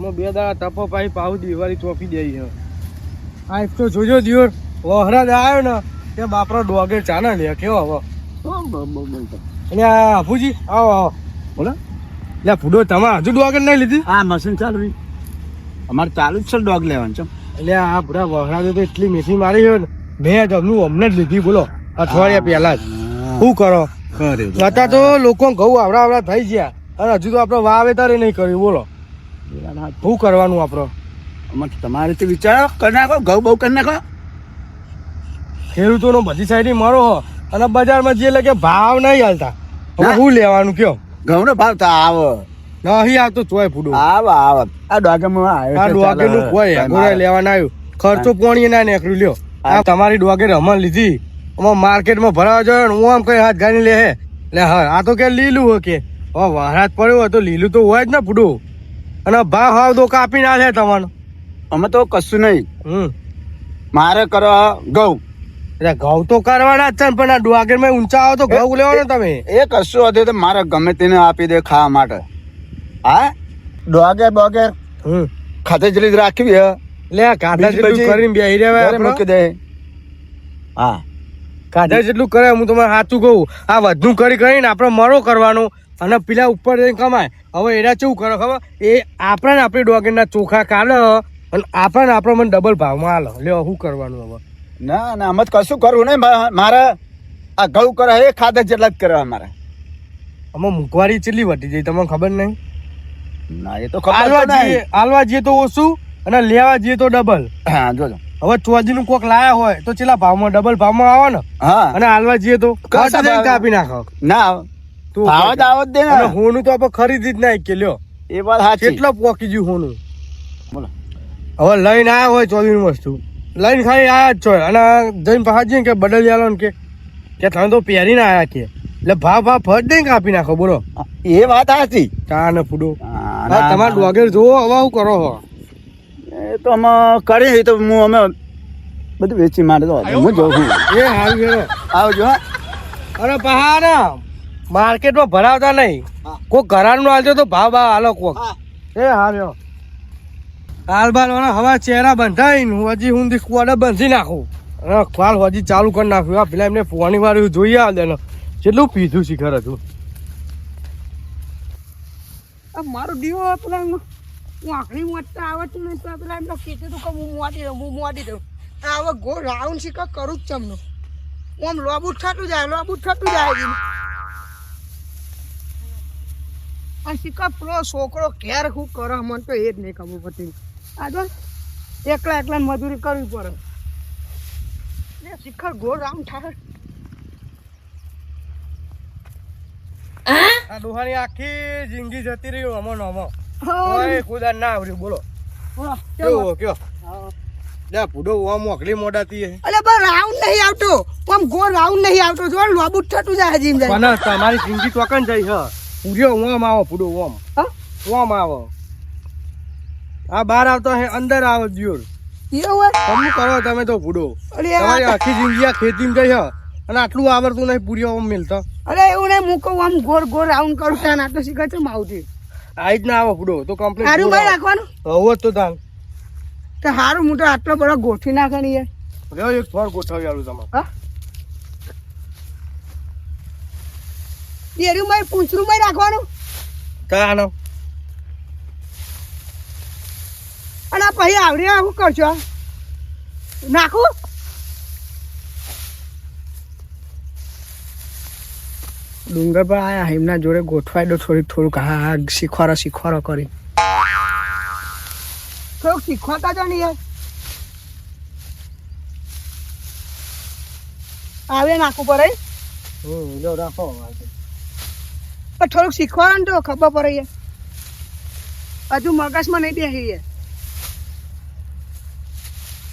એમાં બે દાડા તપો પાઈ પાવ દિવાળી ચોપી દઈ છે આ એક તો જોજો દિયોર. વહરાજ આવ્યો ને તે બાપરો ડોગે ચાના લે કેવો હવે એટલે આ અફુજી આવો આવો. બોલો. એટલે ફૂડો તમે હજુ ડોગ નહીં લીધી? આ મશીન ચાલુ અમારે ચાલુ જ છે ડોગ લેવાનું છે. એટલે આ બધા વહરાજે તો એટલી મીઠી મારી છે ને મેં જમનું અમને જ લીધી બોલો. અઠવાડિયા પહેલા જ. શું કરો? અત્યારે તો લોકો ઘઉં આવડા આવડા થઈ ગયા. અને હજુ તો આપણે વાવેતર નહીં કર્યું બોલો. શું કરવાનું આપણે? અમારે તમારે તો વિચારો કરી નાખો ઘઉં બહુ કરી નાખો. ખેડૂતોનો બધી સાઈડ મારો હો. અને બજારમાં જે એટલે કે ભાવ નહીં હાલતા. હવે. શું લેવાનું કયો? ઘઉં નો ભાવ તો આવો. નહીં આવતો તોય ફૂડું. આવ આવ. આ ડોગેમાં આવ્યો આ છે, નું ચાલો, કોઈ હેગોરે મારે. આવ્યું. ખર્ચો પોણી ના નીકળ્યું લ્યો. આ તમારી ડોગે રમણ લીધી. અમાર માર્કેટમાં ભરાવા જોઈએ હું આમ કઈ હાથ ગાડી લે હે. એટલે હા આ તો કે લીલું હોય કે. વરસાદ પડ્યો હોય તો લીલું તો હોય જ ને ફૂડું. અને ભાવ હાવ તો કાપી નાખે તમને. અમે તો કશું નહીં. હમ. મારે કરો ઘઉં. એટલે ઘઉં તો કરવાના જ છે પણ આ ડુઆગરમાં ઊંચા આવો તો ઘઉં લેવાનો તમે. એ કશું હતું તો મારે ગમે તેને આપી દે ખાવા માટે. હા? ડોગેર બોગેર હમ. ખાતે જલી રાખવી હે. લે કાઢા જેટલું કરીને બેહી રહેવાય ઘરે આપણે. મૂકી દે. હા. કાઢા જેટલું કરે હું તમારે સાચું કહું. આ વધુ કરી કરીને આપણે મરો કરવાનો. અને પેલા ઉપર જઈને કમાય હવે એના શું કરો ખબર? એ આપણે ને આપણી ડોગીના ચોખા કાઢે અને આપણે ને આપણે મને ડબલ ભાવમાં હાલો. લ્યો શું કરવાનું હવે? ના ના અમે કશું કરવું નહીં. મારે આ ઘઉં કરે એ ખાધા જેટલા જ કરવા મારે. અમે મોંઘવારી કેટલી વટી જઈ તમને ખબર નહીં? ના એ તો હાલવા. જઈએ હાલવા જઈએ તો ઓછું અને લેવા જઈએ તો ડબલ હા જોજો. હવે ચોજીનું કોક લાયા હોય તો ચેલા ભાવમાં ડબલ ભાવમાં આવે ને? હા. અને હાલવા જઈએ તો? કાપી નાખો. ના તું આવો જ દે ને. હોનું તો આપણે ખરીદી જ નાખી કે લ્યો. એ વાત સાચી. કેટલો પોકી ગયું હોનું? બોલો. હવે લઈને આવ્યા હોય ચોવીસ વસ્તુ. લઈને ખાલી આયા જ છો. અને જઈને પાછા જઈએ કે બદલી આલો ને કે કે તમે તો પહેરીને આયા કે. એટલે ભાવ ભાવ ફટ દઈને કાપી નાખો બોલો. એ વાત સાચી. ચા ને ફૂડો. હા, હા તમારે. ડોગેર જોવો હવે શું કરો હો. એ તો અમે કરી તો હું અમે બધું વેચી મારે તો હું જોઉં. છું એ હા ફેરો આવજો હા. અરે પહાડ ને માર્કેટમાં ભરાવતા નહીં. કોઈ કોક ઘરાનું આલજો તો ભાવ ભાવ આલો કોક. એ હાલ્યો. હાલ બાલ વાળા હવા ચહેરા બંધાઈને હું હજી હું સ્કવોડે બંધી નાખું. અને કાલ હજી ચાલુ કરી નાખ્યું આ પેલા એમને પોણી વાળું જોઈએ આવે ને. કેટલું પીધું શિખર હતું. આ મારો દીવો પેલા હું આખરી મોટા આવે છે નહીં તો પેલા એમનો કીધું હતું કે હું મોટી દઉં હું મોટી દઉં આવે ગો રાઉન્ડ શીખા કરું જ ચમનું આમ લોબુ થતું જાય લોબુ થતું જાય છે. આ પેલો છોકરો ક્યારે શું કરે? મને તો એ જ નહીં ખબર પડતી. આ જો એકલા એકલા મજૂરી કરવી પડે. એ શિખર ગોળ રાઉન્ડ થાય આ ડોહાની આખી જિંદગી જતી રહી અમો નમો હા. કોઈ ખુદા ના આવડ્યું બોલો. કેવું કયો લે પૂડો આમ મોકલી મોડાતી અલે પણ રાઉન્ડ નહીં આવતો. આમ ગોળ રાઉન્ડ નહીં આવતો. જો લોબુ થતું જાય જીમ જાય. પણ તમારી જિંદગી ચોકન જાય હ. પૂર્યો ઓમ આવો પૂડો ઓમ હા? ઓમ આવો. આ બહાર આવતો હે અંદર આવો જ્યોર એવું હોય તમે કરો તમે તો પૂડો તમારી આખી જિંદગી આ ખેતીમાં જઈ હ. અને આટલું આવડતું નહીં પૂર્યો ઓમ મિલતો. અરે એવું નહીં હું કહું આમ ગોર ગોર રાઉન્ડ કરું ત્યાં આટલું તો શીખર છે માવતી આ જ ના આવો પૂડો તો કમ્પ્લીટ સારું ભાઈ રાખવાનું? હવે તો તાન તો સારું હું તો આટલો બધો ગોઠવી નાખે ને યાર. એક ફળ ગોઠવી આલું તમારે. હા? એરું ભાઈ પૂંછરું ભાઈ રાખવાનું. કાનો અને આ પછી આવડે શું કરશો નાખું? ડુંગર પર આયા એમના જોડે ગોઠવાઈ દો થોડીક થોડુંક. હા હા શીખવાડો શીખવાડો કરી થોડુંક શીખવાતા જો ને યાર. આવે નાખવું પડે. હમ જો રાખો પણ થોડુંક શીખવાડો તો ખબર પડે હજુ મગજમાં નહીં બેસી યાર.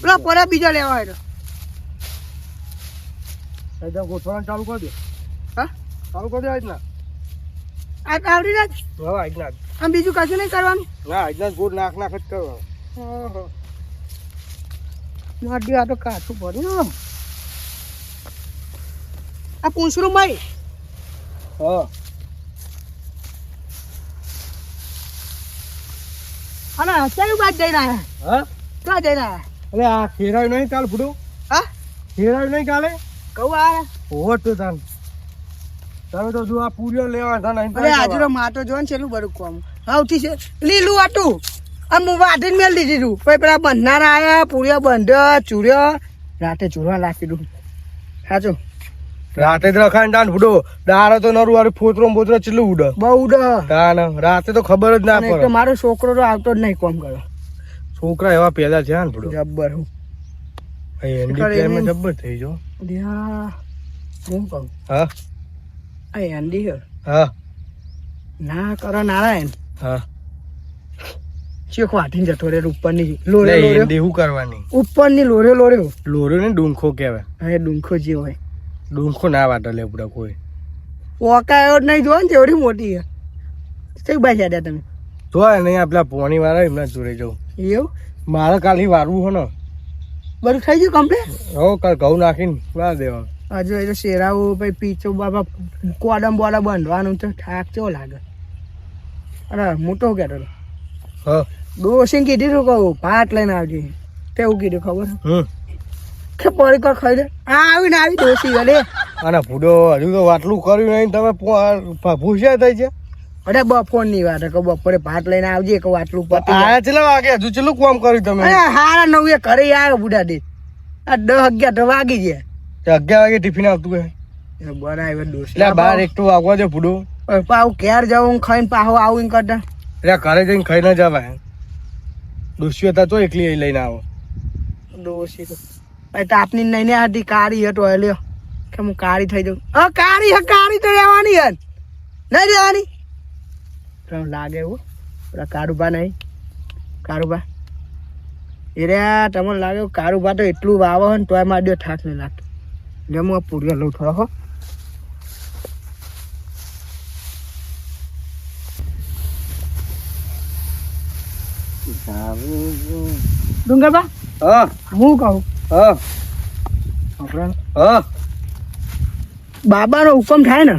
પેલા પર બીજો લેવા હોય તો ગોઠવવાનું ચાલુ કરી દે હા? ચાલુ કરી દે આજના આ આવડી રાખ હવે આજના આમ બીજું કશું નહીં કરવાનું? ના આજના ગોળ નાખ નાખ જ કરો ઓહો. મારી આ તો કાચું પડ્યું આ પૂંછરું ભાઈ હા. અને અત્યારે બાદ જઈને આયા. હા? ક્યાં જઈને આયા? અરે આ ખેરાયું નહીં કાલ ફૂટું હા? ખેરાયું નહીં કાલે કહું આ. હોટ તો તાન તમે તો જો આ પૂરીઓ લેવા હતા નહીં અરે માટો જો ને છેલ્લું બરું કોમ. આવતી છે. લીલું આટું આ હું વાટીને મેળ દીધી તું. પછી પેલા બંધનારા આવ્યા પૂર્યો બંધ ચૂર્યો. રાતે ચૂરવા લાગી દઉં સાચું? રાતે જ રખાય તાન ઉડો દારો તો નરું વાળું ફોતરો બોતરો ચેટલું ઉડે બહુ ઉડ તાન રાતે તો ખબર જ ના પડે. મારો છોકરો તો આવતો જ નહીં કોમ કરો છોકરા એવા પેલા છે ને ફૂટો જબ્બર હું. એન્ડી કરે જબ્બર થઈ જો હું કહું? હા? આ એન્ડી હે? ના કરો નારાયણ. હા? ચેક વાટીને જતો રે ઉપરની લોરે લે લોર્યો. એન્ડી શું કરવાની? ઉપરની લોરે લોર્યો. લોરો ને ડુંખો કહેવાય. હવે ડુંખો જે હોય. ડુંખો ના વાટો લે પૂરા કોઈ. ઓકાયો નહીં જોવા ને જેવડી મોટી છે. કઈ બાઈ હેડ્યા તમે? જો નહીં આપણા પોણી વાળા એમના જોડે જવું એવું? મારે કાલે વારવું હો ને. બધું થઈ ગયું કમ્પ્લીટ હો કાલ ઘઉં નાખીને વાર દેવા હજુ એ તો શેરાવું પછી પીછો બાબા કોડમ બોડા બાંધવાનું તો થાક કેવો લાગે? અરે મોટો કહેતો હા. ડોસીને કીધું તું કહું ભાત લઈને આવજે. તેવું કીધું ખબર? હમ. કે પડી કો ખાઈ દે આ આવી ને આવી ડોસી ગલે અને ફૂડો હજુ તો વાટલું કર્યું નહીં તમે ભૂસ્યા થઈ છે? અરે બપોરની વાત કે બપોરે ભાત લઈને આવજે કે આટલું પતી. આયા છેલ્લા વાગે? હજુ છેલ્લું કામ કર્યું તમે? અરે હારા નવ એ ઘરે આવ્યો બુડા દે. આ દસ અગિયાર વાગી ગયા. અગિયાર વાગે ટિફિન આવતું હે એ બરાબર ડોસી. એટલે બાર એક તો આવવા જો ફૂડો પાઉ ઘેર જવું ખાઈને પાહો આવું કરતા. એટલે ઘરે જઈને ખાઈ ન જવાય. ડોસીઓ હતા તો એકલી લઈને આવો. ડોસી તો ભાઈ તાપની નહીં ને હતી કાળી હતો એ લ્યો કે હું કાળી થઈ જાઉં. હા કાળી હે કાળી તો રહેવાની હે. નહીં રહેવાની? તમને લાગે એવું? પેલા કારુબા નહીં? કારુબા એ રે તમને લાગે કારુબા તો એટલું વાવો વાવે ને તોય મારી દો થાક નહીં લાગતો. લે હું આ પૂરીઓ લઉં થોડો હો. ડુંગરબા હા. હું કહું? હા હા બાબાનો હુકમ થાય ને?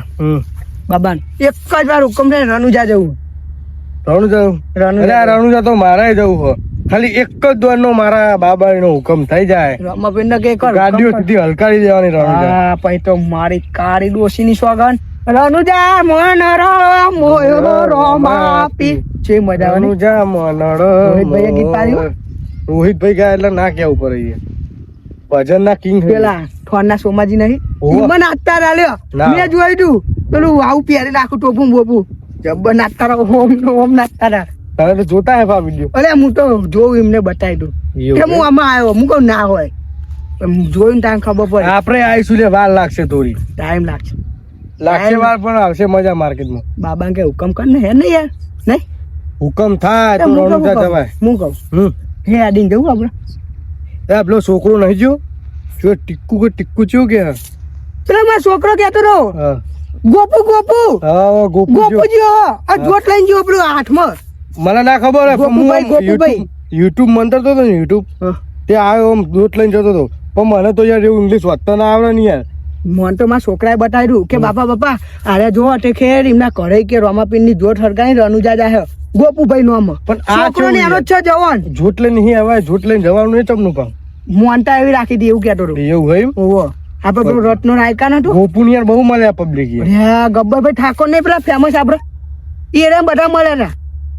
બાબાને. એક જ વાર હુકમ થાય જવું. રણુજા અરે રણુજા તો મારે જવું હો. ખાલી એક જ દ્વાર નો મારા બાબા નો હુકમ થઈ જાય. રમાબેન કે કર ગાડીઓ સીધી હલકારી દેવાની રણુજા હા પછી તો મારી કાળી ડોશી ની. સોગન રનુજા મોન રો મોયો રોમાપી. છે મજા આવવાની રણુજા મનડ રોહિતભાઈએ ગીત પાડ્યું? રોહિતભાઈ ગયા એટલે ના કેવું પડે ભજન ના કિંગ પેલા ઠોરના સોમાજી નહીં? મને નાચતા રાલ્યો ના. મેં જોઈ તું. પેલું આવું પહેરી નાખું ટોપું બોપું. જબ્બર રહો ઓમ ને ઓમ રહ્યા તમે તો જોતા હે આ વિડિયો. અરે હું તો જોઉં એમને બતાવી દઉં. કે હું આમાં આવ્યો. હું કહું ના હોય. જોઈને ત્યાં ખબર પડે. આપણે આવીશું લે વાર લાગશે થોડી. ટાઈમ લાગશે. લાગશે વાર પણ આવશે મજા માર્કેટમાં. બાબા કે હુકમ કર ને હે ને યાર? નહીં? હુકમ થાય તો રોણું થાય હું કહું હે આડીને જવું આપણે? એ પેલો છોકરો નહીં જો જો ટીક્કુ કે ટીક્કુ છો કે? પેલો મારો છોકરો કહેતો રહો ગોપુ ગોપુ. હા ગોપુ ગોપુ જો આ જોટ લઈને જો પેલું હાથમાં. મને ના ખબર ગોપુભાઈ, ગોપુભાઈ. YouTube- YouTube મંતરતો ને યુટ્યુબ. તે આવ્યો આમ જોટ લઈને જતો હતો. પણ મને તો યાર એવું ઇંગ્લિશ વાંચતા ના આવડે ને યાર. મને તો મારા છોકરાએ બતાવ્યું કે બાપા બાપા અરે જો તે ખેર એમના કરે કે રોમાપીનની જોટ હરગાઈ રનુજા જાય ગોપુભાઈ નો પણ આ છોકરો ને એનો જ છે જવાન. જોટ લઈને નહીં આવે જોટ લઈને જવાનું નહીં તમને પણ મોનતા એવી રાખી હતી એવું કેતો હતો એવું હોય? આપણે પેલું રત્નો રાયકા નતું ગોપુન યાર બહુ મળે પબ્લિક યાર ગબ્બરભાઈ ઠાકોર ને પેલા ફેમસ આપડે એ રે બધા મળે ને.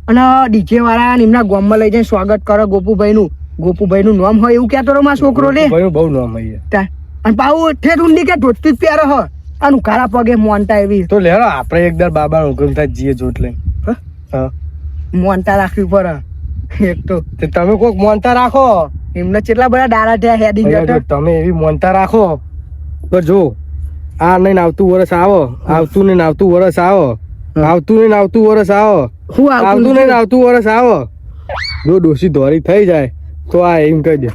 અને ડીજે વાળા એમના એમના ગામમાં લઈ જઈને સ્વાગત કરો ગોપુભાઈ નું ગોપુભાઈ નું નામ હોય એવું કેતો હતો મારો છોકરો લે બહુ નામ હોય અને પાવું ઠેર ઊંડી કે ધોતી પ્યારો હો. આનું કાળા પગે મોનતા એવી. તો લેરો આપણે એકદર બાબા હુકમ થાય જીએ જોટ? હા? મોનતા રાખવી પડે. એક તો. તમે કોઈક મોનતા રાખો. એમને કેટલા બધા ડાળા થયા હેડી ગયા તમે એવી મોનતા રાખો. તો જો આ નહીં આવતું વરસ આવો. આવતું નહીં આવતું વરસ આવો. આવતું નહીં આવતું વરસ આવો. શું આવતું નહીં આવતું વરસ આવો. જો ડોસી ધોરી થઈ જાય તો આ એમ કહી દે.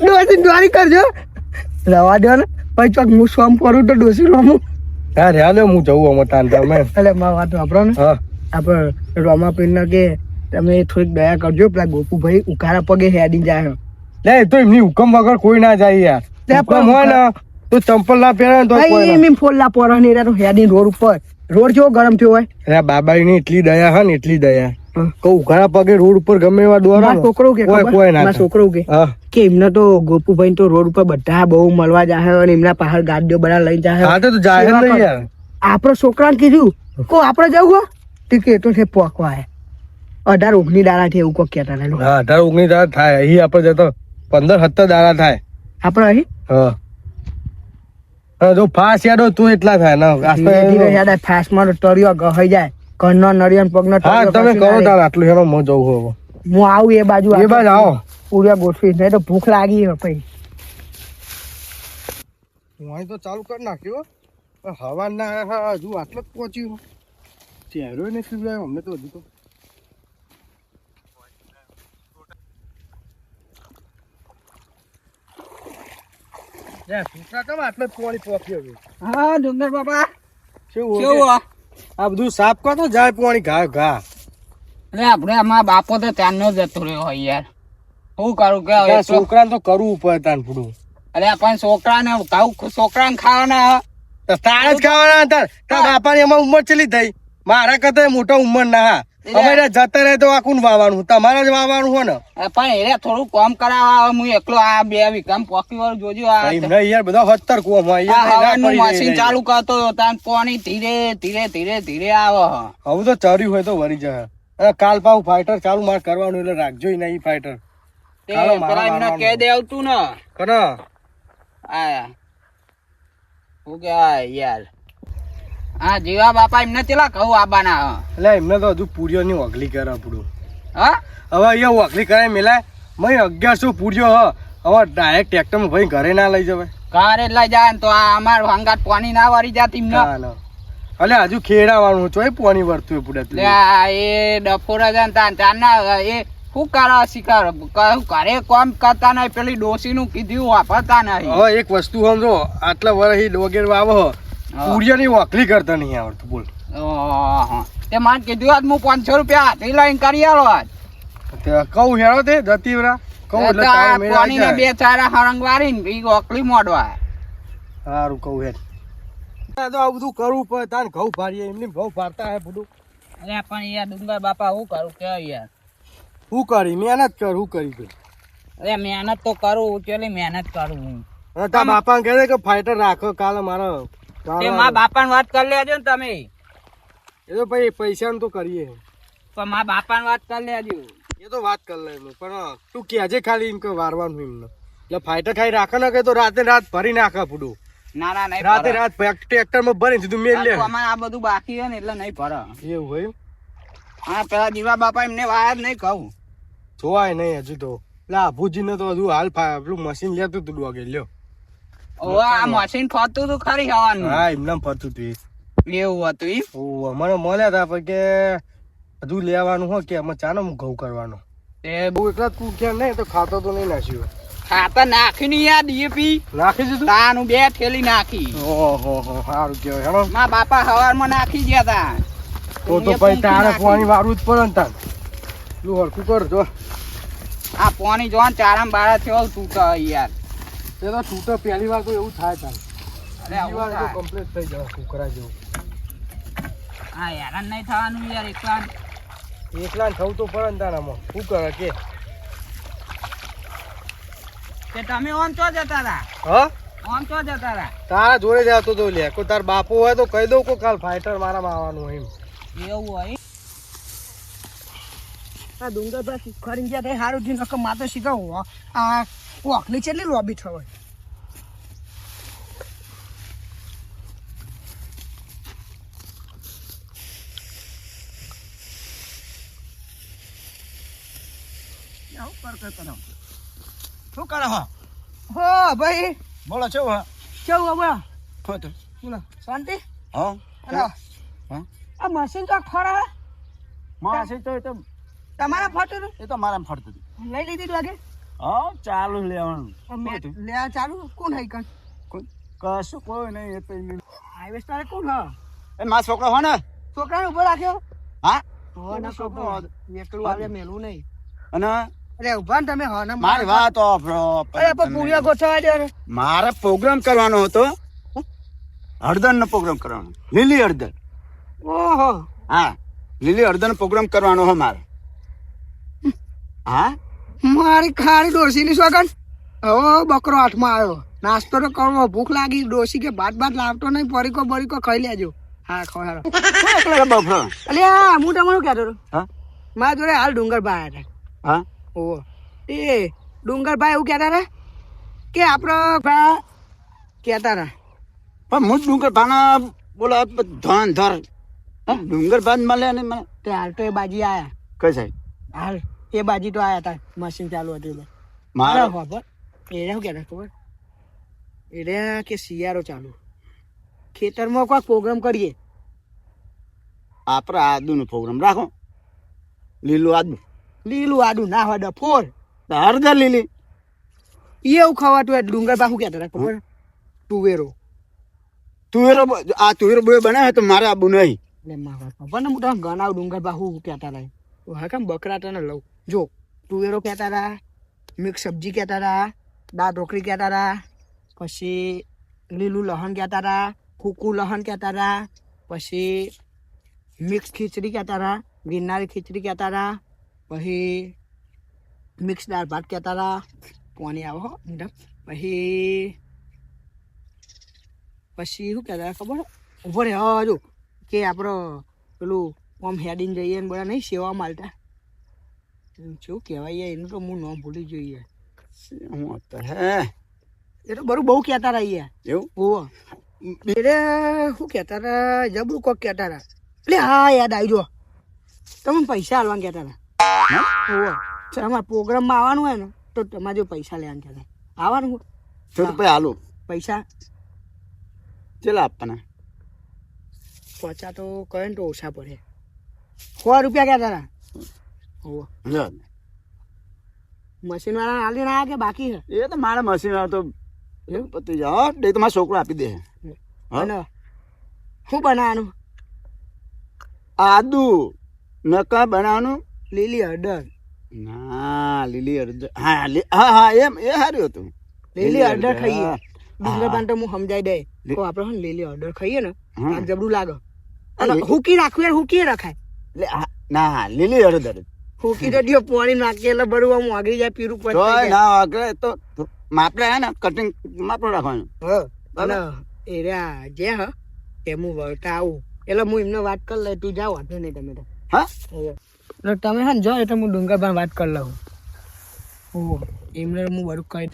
ડોસી દ્વારી કરજો. રવા દો ને. પછી ચોક હું સોમ કરું તો ડોસી રમું. હા રહ્યા હું જવું અમે તાન તમે એટલે મારા વાત વાપરો ને. હા. આપણે રોમાપીન કે તમે થોડીક દયા કરજો પેલા ગોપુભાઈ ઉકારા પગે હેડી જાય. લે એ તો એમની હુકમ વગર કોઈ ના જાય યાર. હુકમ હોય ને તો ચંપલ ના પહેરે તો તો ફોલ ના. એમ ને તો હેડી રોડ ઉપર. રોડ જેવો ગરમ થયો હોય? અરે બાબાની એટલી દયા હા ને એટલી દયા. કઉ ઉઘાડા પગે રોડ ઉપર ગમે એવા દોરા છોકરો કે કોઈ ના છોકરો કે. કે એમને તો ગોપુભાઈ તો રોડ ઉપર બધા બહુ મળવા જાય અને એમના પહાડ ગાડીઓ બધા લઈ જાય હા તો તું જાહેર સેવા નહીં કર. યાર. આપણો છોકરાને કીધું કો આપણે જવું તો છે પોકવા હે અઢાર ઓગણી દાડા થી એવું કોક કહેતા હતા હા અઢાર ઓગણી દાડા થાય. અહીં આપણે જતો પંદર સત્તર દાડા થાય. આપણે અહીં? હા. જો ફાસ યાડો તું એટલા થાય. ના ધીરે આસ્તે- યાદ ફાસ્ટમાં તળિયો ગહઈ જાય. કણનો નળિયો પગનો હા તમે કરો તાર આટલું હેરો હું જવું હવે. હું આવું એ બાજુ એ બાજુ આવો. પૂર્યા ગોઠવી. નહીં તો ભૂખ લાગી હે પછી. હું અહીં તો ચાલુ કરી નાખ્યો હવા ના હજુ આટલો જ પહોંચ્યું. ચહેરો ને પીવડાયો અમને તો હજુ તો. છોકરા કેમ આટલો જ પાણી પહોંચ્યો છે? હા ડુંગર બાપા. શું આ બધું સાફ કરો જાય પાણી ઘા ઘા. અરે આપણે આમાં બાપો તો ત્યાંનો જતો રહ્યો હોય યાર. શું કરું કે છોકરાને તો કરવું પડે તાન પૂરું. અરે પણ છોકરાને છોકરાને ખાવાના. તારે જ ખાવાના તાર બાપાની એમાં ઉંમર ચેલી થઈ? મારા કરતા મોટા ઉંમર ના હા. અમારે જતા રહે તો આ કોણ વાવવાનું. તમારે જ વાવવાનું હોય ને. પણ એ થોડું કામ કરાવવા હું એકલો આ બે વીઘામ પોકી વાળું જોજો આ એમને યાર બધા હત્તર કુવા મશીન ચાલુ કરતો તાન પાણી ધીરે ધીરે ધીરે ધીરે આવે હવે તો ચર્યું હોય તો વરી જાય. અને કાલ પાઉ ફાઈટર ચાલુ માર કરવાનું એટલે રાખજો નહીં ફાઈટર તે દે આવતું. કહી ને. કના? આ હું કે યાર. હા જીવા બાપા એમને ચેલા કહું આબાના ના એટલે એમને તો હજુ પૂર્યો ની વગલી કરે આપણું. હા? હવે અહીંયા ઓગલી કરે મેલાય. મય અગિયારસો પૂરીઓ હ. હવે ડાયરેક્ટ ટ્રેક્ટરમાં ભાઈ ઘરે ના લઈ જવાય. ઘરે લઈ જાય તો આ અમાર હંગાત પાણી ના વારી જાતી એમને. ના અલે હજુ ખેડાવાનું એ પાણી વરતું પૂરે લે આ એ ડફોરા જાય ને તાન ના એ શું કરા શિકાર ઘરે કોમ કરતા નહીં પેલી ડોસી નું કીધું વાપરતા નહીં. હવે એક વસ્તુ સમજો આટલા વર્ષ ડોગેર વાવો પૂરિયાની વકલી કરતા નહીં આવડતું બોલ. તે માન કીધું આજ હું પાંચસો રૂપિયા હાથી લઈને કરી આલો આજ. કઉ હેરો તે જતી વરા કહું એટલે તો આ તારે મેળ આવી પાણીને બે ચારા હરંગ વારીને ઈ ઓકલી મોડવા સારું કઉ આ તો આ બધું કરવું પડે તાન ઘઉં ભારીએ એમની ઘઉં ભારતા હે બધું. અરે પણ યાર ડુંગર બાપા શું કરું કે યાર? હું કરી મહેનત કર હું કરી ગઈ અરે મહેનત તો કરું ચેલી મહેનત કરું હું. તારા બાપા કહે કે ફાઈટર રાખો કાલે મારો તે મા બાપાને વાત કરી લેજો ને તમે. એ તો ભાઈ પૈસા તો કરીએ. પણ મારા બાપાને વાત કરી લેજો. એ તો વાત કરી લે પણ તું કહેજે ખાલી એમ કે વારવાનું એમને એટલે ફાઈટર ખાઈ રાખે ને કે તો રાતે રાત ભરી નાખે પૂડું ના ના નહીં રાતે રાત ટ્રેક્ટરમાં ભરી સીધું મેલ લે આ અમારે આ બધું બાકી છે ને એટલે નહીં ભરે. એવું હોય હા પેલા દીવા બાપા એમને વાત નહીં કહું જોવાય નહીં હજુ તો. એટલે આભુજી ને તો હજુ હાલ પેલું મશીન લેતું તું ડોગે લ્યો. આ મશીન ફરતું તું ખરી હવાનું. હા એમને ફરતું તું એવું હતું ઈ? મને મળ્યા હતા પણ કે બધું લેવાનું હોય કે અમે ચાનો હું ઘઉં કરવાનો. એ બહુ એકલા તું ક્યાં નહીં તો ખાતો તો નહીં નાખ્યું. ખાતર નાખીને યાર ડીએપી. નાખી દીધું? તાનું બે થેલી નાખી. ઓહો હો સારું કેવાય હેડો. બાપા હવારમાં નાખી ગયા તા. તો તો એ તારે પાણી વાળવું જ પડે ને તાર. તું હરખું કર જો. આ પાણી જોવા ને ચારામ બારા થયો તું તો યાર. એ તો તૂટે પહેલી વાર તો એવું થાય તારે. અરે બીજી વાર તો કમ્પ્લીટ થઈ જાય કુકરા જેવું. હા હેરાન નહીં થવાનું યાર એકલા એકલા થવું તો પડે ને તારામાં. શું કરે કે? કે તમે ઓમ ચો જતા હતા હા? ઓમ ચો જતા હતા તારા જોડે જતો તો લે. કોઈ તાર બાપુ હોય તો કહી દઉં કે કાલ ફાઈટર મારામાં આવવાનું હોય એમ. એવું હોય? આ ડુંગર પર શીખવાડીને ગયા તે સારું થયું નકર મારે શીખવું આ ઓખલી કેટલી લોબી થવાય શું કરે હા? હો ભાઈ. બોલો છો હા? કેવું હવે? ખોટું. બોલો શાંતિ? હા? હા? આ મશીન તો ખરા માસી તો તો તમારા ફોટો એ તો મારા ફરતું લઈ લીધી લાગે હા ચાલુ લેવાનું. લેવા લે ચાલુ? કોણ હઈ કણ? કશું કોઈ નહીં એ તો હાઈવે સ્ટાર કોણ હા? એ મારો છોકરો હો ને છોકરાને ઊભો રાખ્યો? હા? હો ના છોકરો? એકલું આવે મેલું નહીં. અને? અરે ઊભા ને તમે હા ના મારી વાત ઓફરો અરે પણ પૂર્યા ગોઠવા દે મારે પ્રોગ્રામ કરવાનો હતો. હળદર નો પ્રોગ્રામ કરવાનો. લીલી હળદર. ઓહો. હા. લીલી હળદર પ્રોગ્રામ કરવાનો હો મારે. હા? મારી ખારી ડોસીની સોગન હવે બકરો હાથમાં આવ્યો. નાસ્તો તો કરવો ભૂખ લાગી. ડોસી કે ભાત ભાત લાવતો નહીં પરીકો બરીકો ખાઈ લેજો. હા ખવાડો શું અલે આ હું તમારું કહેતો હતો. હા? મારા જોડે હાલ ડુંગરભાઈ હતા. હા? ઓહો એ ડુંગરભાઈ એવું કહેતા હતા કે આપણો ભાઈ કહેતા હતા. પણ હું ડુંગરભાના બોલો ધન ધર ડુંગરભાઈ મળે ને મને તે હાલ તો એ બાજી આયા. કઈ સાહેબ? હાલ. એ બાજી તો આયા હતા મશીન ચાલુ હતું એટલે. મારા? ખબર એને શું કહેતા ખબર? એટલે કે શિયાળો ચાલુ. ખેતરમાં કોઈ પ્રોગ્રામ કરીએ. આપણે આદુનો પ્રોગ્રામ રાખો. લીલું આદુ. લીલું આદુ ના હોય ડફોર હળદર લીલી. એવું ખવાતું હોય ડુંગર બાહુ કહેતા હતા ખબર? તુવેરો. તુવેરો બ- આ તુવેરો બોય બનાવે તો મારે આબુ નહીં. એટલે મારા ખબર ને હું તમે ગણાવ ડુંગર બાહુ કહેતા હતા હા કેમ બકરા તને લઉં. જો, તુવેરો કહેતા હતા, મિક્સ સબ્જી કહેતા હતા, દાળ ઢોકળી કહેતા હતા, પછી લીલું લહણ કહેતા હતા, કૂકું લહણ કહેતા હતા, પછી મિક્સ ખીચડી કહેતા હતા, ગિરનારી ખીચડી કહેતા હતા, પછી મિક્સ દાળ ભાત કહેતા હતા. પાણી આવો હો પછી પછી શું કહેતા હતા ખબર? ઊભો રે હા, જો, કે આપણો પેલું આમ હેડીને જઈએ ને બધા નહીં, સેવા માલતા શું કહેવાય એનું તો હું નામ ભૂલી જોઈએ હું અત્યારે હે? એ તો બરું બહુ કહેતા રહ્યા એવું? ઓહો. એટલે શું કહેતા હતા જબરું કોક કહેતા હતા એટલે હા યાદ આવી જો તમે પૈસા હાલવાનું કહેતા હતા ઓહો. અમારા પ્રોગ્રામમાં આવવાનું હોય ને તો તમારે જો પૈસા લેવાનું કહેતા આવવાનું? તો તો હાલો. પૈસા? ચેલા આપવાના. પચા તો કહે ને તો ઓછા પડે. સો રૂપિયા કહેતા હતા. મશીન વાળા હાલીને આવ્યા કે બાકી છે? એ તો મારા મશીન વાળો તો પતી જાય. એ તો મારો છોકરો આપી દે. હા? શું બનાવવાનું? આદુ. નકા બનાવવાનું? લીલી હળદર. ના લીલી હળદર. હા હા હા એમ એ સારું હતું. લીલી હળદર ખાઈએ. ડુંગર પાન તો હું સમજાઈ દે. તો આપણે હે લીલી હળદર ખાઈએ ને જબરું લાગે. અને હુકી રાખવું યાર હુકી રખાય. ના લીલી હળદર હુકી તો દિયો પાણી નાખીએ એટલે બરું આમ વાગી જાય પીરું પર તોય ના વાગે તો માપડે હે ને કટિંગ માપડો રાખવાનું. અને એ રહ્યા જે હ એ હું વળતા આવું. એટલે હું એમને વાત કરી લઈ તું જાઓ વાંધો નહીં તમે તો. હા? એટલે તમે હા જો એટલે હું ડુંગર પર વાત કરી લઉં. ઓહો એમને હું બધું કહી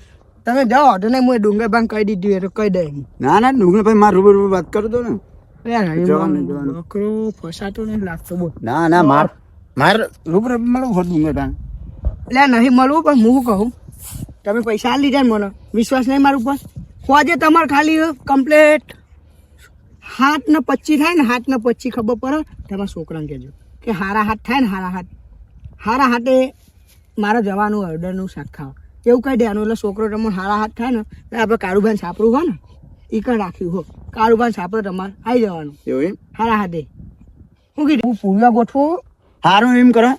તમે જાઓ વાંધો નહીં હું ડુંગર પર કહી દીધું એટલે કહી દઈ ના ના ડુંગર ભાઈ મારું રૂબરૂ વાત કરી તો ને. ના ના માર માર રૂપરે મળવું હતું મેં ભાઈ એટલે નહીં મળવું પણ હું કહું. તમે પૈસા લીધા ને મને. વિશ્વાસ નહીં મારું ઉપર? ખોજે તમારે ખાલી કમ્પ્લેટ હાથ ને પચી થાય ને હાથ ને પચી ખબર પડે. તમારા છોકરાને કહેજો કે હારા હાથ થાય ને હારા હાથ. હારા હાથે મારા જવાનું ઓર્ડરનું શાક ખાવા. એવું કહી દેવાનું એટલે છોકરો તમારે હારા હાથ થાય ને એટલે આપણે કાળુભાઈ સાપરું હોય ને. એ કણ રાખ્યું હો. કાળુભાઈ સાપરું તમારે. આવી જવાનું. એવું એમ? હારા હાથે. હું કીધું? હું પૂર્યા ગોઠવું? સારું એમ કરો.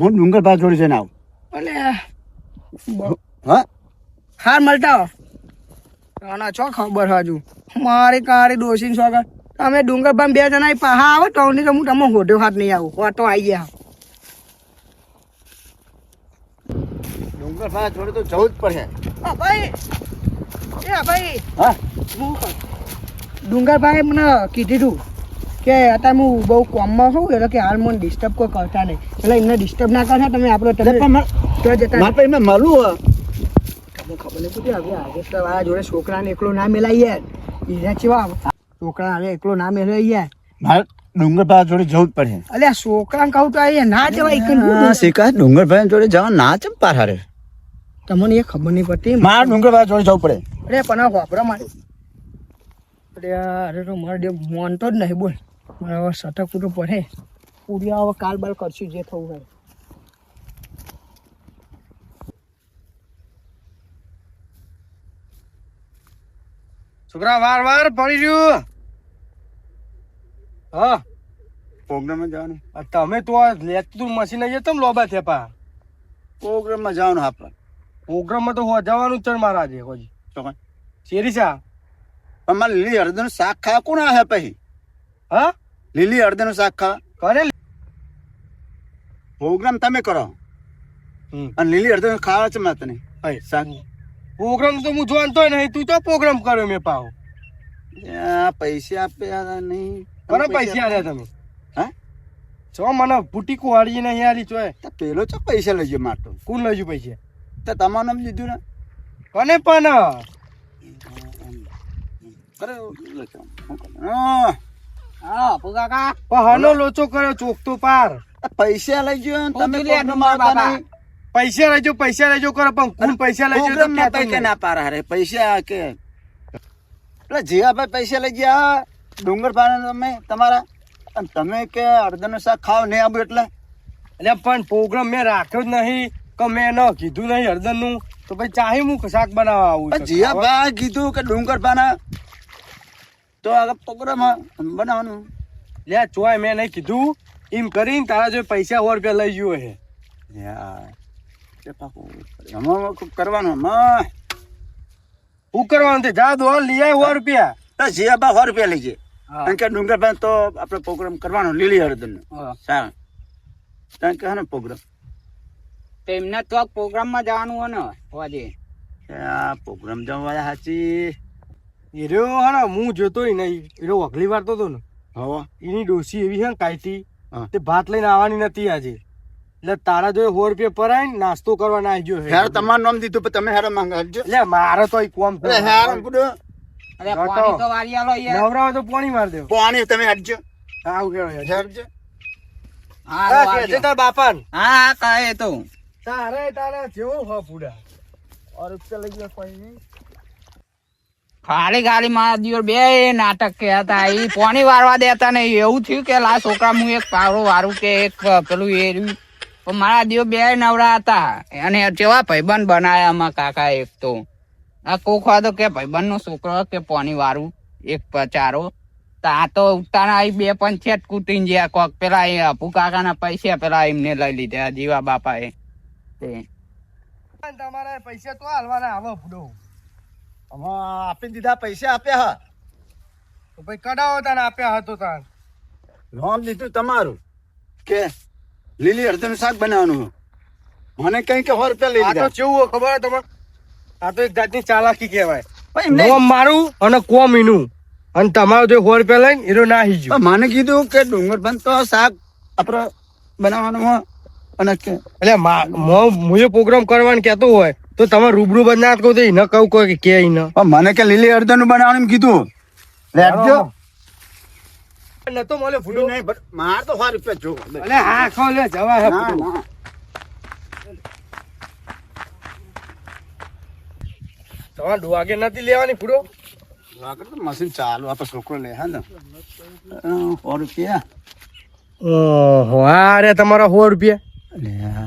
હું ડુંગર ભાઈ જોડે જઈને આવું. એટલે હા? હાર મળતા આના છો ખબર હજુ? મારી કારી ડોસીને છો તમે ડુંગર પર બે જણા પાહા આવો તો નહીં તો હું તમે હોટો હાથ નહીં આવું. હોટો આવી ગયા. ડુંગર ભાઈ જોડે તો જવું જ પડે. હા ભાઈ. એ ભાઈ. હા? હું. ડુંગરભાઈ મને કીધું કે અત્યારે હું બહુ કોમમાં હોઉં એટલે કે હાલ મને ડિસ્ટર્બ કોઈ કરતા નહીં. એટલે એમને ડિસ્ટર્બ ના કરતા તમે આપણે તમે માર- એમને મળવું તમને ખબર નહીં પૂછી હવે આજે તો આ જોડે છોકરાને એકલો ના મેલાય યાર. ચેવા છોકરા હવે એકલો ના મેલાય યાર. મારે ડુંગરભાઈ જોડે જવું જ પડે. અલે આ છોકરાને કહું તો અહીંયા ના જવાય શીખા ડુંગરભાઈ જોડે જવા ના ચમ પાર હારે? તમને એ ખબર નહીં પડતી. મારે ડુંગરભાઈ જોડે જવું પડે. અરે પણ વાપરા મારે. અરે અરે તો મારે મોન મોનતો જ નહીં બોલ. હવે સટકવું તો પડે. પૂર્યા હવે કાલ બાલ કરશું જે થવું હોય. છોકરા વાર વાર પડી રહ્યું. હા. પ્રોગ્રામમાં જવાનું. તમે તો લેતું મશીન આવી તમે લોબા થેપા. પ્રોગ્રામમાં જવાનું આપણે પ્રોગ્રામમાં તો હો જવાનું જ છે મારા આજે હોજી શેરી શા પણ મારે લીલી હળદરનું શાક ખાવા કોણ આવે પછી? હા? લીલી હળદરનું શાક ખાવા કરે પ્રોગ્રામ તમે કરો. અને લીલી હળદર ખાવા છે મેં તને. ભાઈ શાક. પ્રોગ્રામ તો હું જોવાનતો નહીં. તું તો પ્રોગ્રામ કર્યો મેં પાવ પૈસા આપ્યા નહીં. કોને પૈસા આપ્યા તમે? હા? છો મને બુટી કુવાડી નહીં આલી ચોય. તો પેલો ચો પૈસા લઈ ગયો મારતો કોણ લઈજુ પૈસા? તો તમારું નામ લીધું ને? કોને પણ? અરે. હા, હા કાકા. પણ લોચો કર્યો ચોક પાર. પૈસા લઈ ગયો તમે હું તો ડુંગર આપતા પૈસા લેજો પૈસા લેજો કરો પણ કોણ પૈસા લેજો તો program માં કહેતો ના પારા હારે પૈસા કે. એટલે જીવાભાઈ પૈસા લઈ ગયા ડુંગર પાડા તમે તમારા. અને તમે કે અડધનું શાક ખાવ નહીં આવું એટલે? એટલે પણ પ્રોગ્રામ મેં રાખ્યો જ નહીં કે મેં ન કીધું નહીં હળદરનું તો પછી ચાહે હું શાક બનાવવા આવું જીવાભાઈ કીધું કે ડુંગર પાના. તો આગળ પ્રોગ્રામ બનાવવાનું. લે ચોય મેં નહીં કીધું. એમ કરીને તારા જો પૈસા સો રૂપિયા લઈ ગયો હે. કરવાનું શું કરવાનું તે? જા દો લઈ આય સો રૂપિયા. તો જીવાબા સો રૂપિયા લઈ જાય. હા. કારણ કે ડુંગરભાઈ તો આપણે પ્રોગ્રામ કરવાનો લીલી હળદરનો. સારું. કારણ કે હે ને પ્રોગ્રામ. તેમને તો પ્રોગ્રામમાં જવાનું હોય ને હોજે પ્રોગ્રામ જવા સાચી એ રહ્યો હા હું જોતોય નહીં એ રહ્યો અગલી વાર તો ને હવા. એની ડોસી એવી છે ને તે ભાત લઈને આવવાની નથી આજે. એટલે તારા જો સો રૂપિયા પરાય ને નાસ્તો કરવા ના ગયો હેર તમારું નામ દીધું પણ તમે હેર માંગજો એટલે મારે તો કોમ હેર બુડો અરે પાણી તો વારી આલો યાર. નવરા તો પાણી માર દેવ પાણી તમે હટજો આવું હા હા, કે તાર બાપાને? હા હા કહે તો. તારે તારે જેવો હો પૂડા સો રૂપિયા લઈ ગયો કોઈ નહીં ખાલી ખાલી મારા દિવસ બે નાટક કે હતા. એ પોણી વારવા દેતા ને એવું થયું કે લા છોકરા, હું એક પાવડો વારું કે એક પેલું એ મારા દિવસ બે નવરા હતા. અને જેવા ભાઈબંધ બનાયા અમારા કાકા એક તો. આ કોખવા તો કે ભાઈબંધ નો છોકરો કે પોણી વારું, એક પચારો તો આ તો ઉતારા આવી બે પંચેટ કૂટીને જ્યાં કોક પેલા એ અપુ કાકાના પૈસા પેલા એમને લઈ લીધા, જીવા બાપાએ. તમારે પૈસા તો હાલવાના આવો પૂડો આમાં આપી દીધા પૈસા આપ્યા હા. તો ભાઈ કડાવો તાને આપ્યા હતો તાન નામ દીધું તમારું. કે લીલી હળદરનું શાક બનાવવાનું મને કઈ કે સો રૂપિયા લઈ તો લીધા. કેવું ખબર તમે આ તો એક જાતની ચાલાકી કહેવાય. નોમ મારું અને કોમ ઈનું અને તમારો જો સો રૂપિયા લઈને એનો ના હીજો મને કીધું કે ડુંગર બંધ તો શાક આપણે બનાવવાનું અને એટલે મા- મો- મુએ પ્રોગ્રામ કરવાનું કહેતો હોય. તો તમે રૂબરૂ બનાવત કહું તો એને કહું કોઈ કે કે એને મને કે લીલી હળદરનું બનાવવાનું એમ કીધું. લેટજો નતો મળે ફૂડો નહીં માર તો સો રૂપિયા જો. અલે હા ખો લે જવા હે ના. ના. તમારે ડોવાગે નથી લેવાની ફૂડો તો મશીન ચાલુ આપણે છોકરો લે હા ને. સો રૂપિયા. ઓહો આ રે તમારા સો રૂપિયા. લે આ